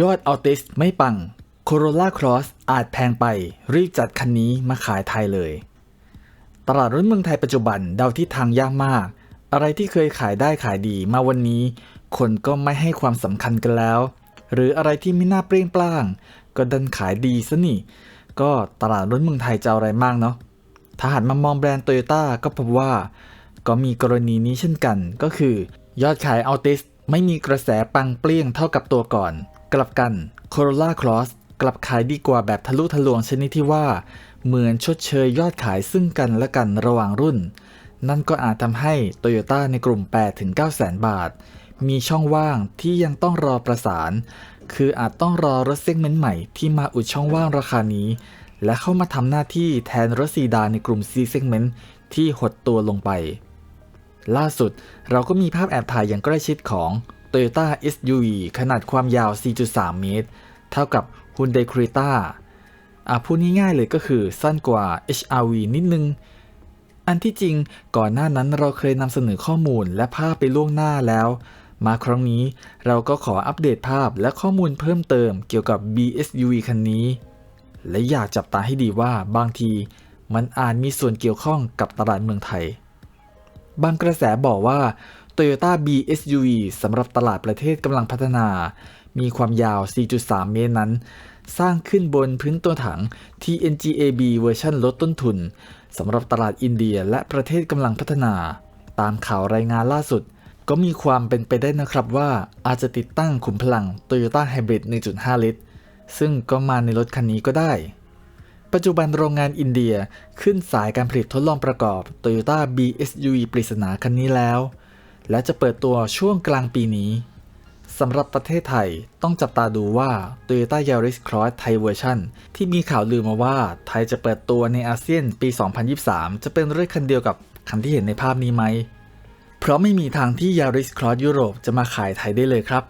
ยอดออติสไม่ปัง Corolla Cross อาจแพงไป รีบจัดคันนี้มาขายไทยเลย ตลาดรถเมืองไทยปัจจุบันเดาทิศทางยากมาก อะไรที่เคยขายได้ขายดีมาวันนี้ คนก็ไม่ให้ความสำคัญกันแล้ว หรืออะไรที่ไม่น่าเปรี้ยงปร้าง ก็ดันขายดีซะนี่ ก็ตลาดรถเมืองไทยจะอาอะไรมากเนาะถ้าหันมามองแบรนด์โตโยต้าก็พบว่า ก็มีกรณีนี้เช่นกันก็คือ ยอดขายอัลติสไม่มีกระแสปังเปรี้ยงเท่ากับตัวก่อน กลับกัน Corolla Cross กลับขายดีกว่าแบบทะลุทะลวงชนิดที่ว่า เหมือนชดเชยยอดขายซึ่งกันและกันระหว่างรุ่น นั่นก็อาจทำให้โตโยต้าในกลุ่ม8-9แสนบาท มีช่องว่างที่ยังต้องรอประสาน คืออาจต้องรอรถเซกเมนต์ใหม่ที่มาอุดช่องว่างราคานี้ และเข้ามาทำหน้าที่แทนรถซีดานในกลุ่ม C segment ที่หดตัวลงไป ล่าสุดเราก็มีภาพแอบถ่ายอย่างใกล้ชิดของ Toyota SUV ขนาดความยาว 4.3 เมตร เท่ากับ Hyundai Creta อะพูดง่ายๆเลยก็คือสั้นกว่า HRV นิดนึง อันที่จริงก่อนหน้านั้นเราเคยนำเสนอข้อมูลและภาพไปล่วงหน้าแล้ว มาครั้งนี้เราก็ขออัปเดตภาพและข้อมูลเพิ่มเติมเกี่ยวกับ BSUV คันนี้ และอยากจับตาให้ดีว่าบางทีมันอาจมีส่วนเกี่ยวข้องกับตลาดเมืองไทย บางกระแสบอกว่า Toyota BSUV สำหรับตลาดประเทศกำลังพัฒนา มีความยาว 4.3 เมตรนั้น สร้างขึ้นบนพื้นตัวถัง TNGAB เวอร์ชันลดต้นทุนสำหรับตลาดอินเดียและประเทศกำลังพัฒนา ตามข่าวรายงานล่าสุด ก็มีความเป็นไปได้นะครับว่าอาจจะติดตั้งขุมพลัง Toyota Hybrid 1.5 ลิตร ซึ่งก็มาในรถคันนี้ก็ได้ปัจจุบันโรงงานอินเดียขึ้นสายการผลิตทดลองประกอบ Toyota BSUV ปริศนาคันนี้แล้ว และจะเปิดตัวช่วงกลางปีนี้สำหรับประเทศไทยต้องจับตาดูว่า Toyota Yaris Cross Thai Version ที่มีข่าวลือมาว่าไทยจะเปิดตัวในอาเซียนปี 2023 จะเป็นรถคันเดียวกับคันที่เห็นในภาพนี้ไหม เพราะไม่มีทางที่ Yaris Cross ยุโรปจะมาขายไทยได้เลยครับ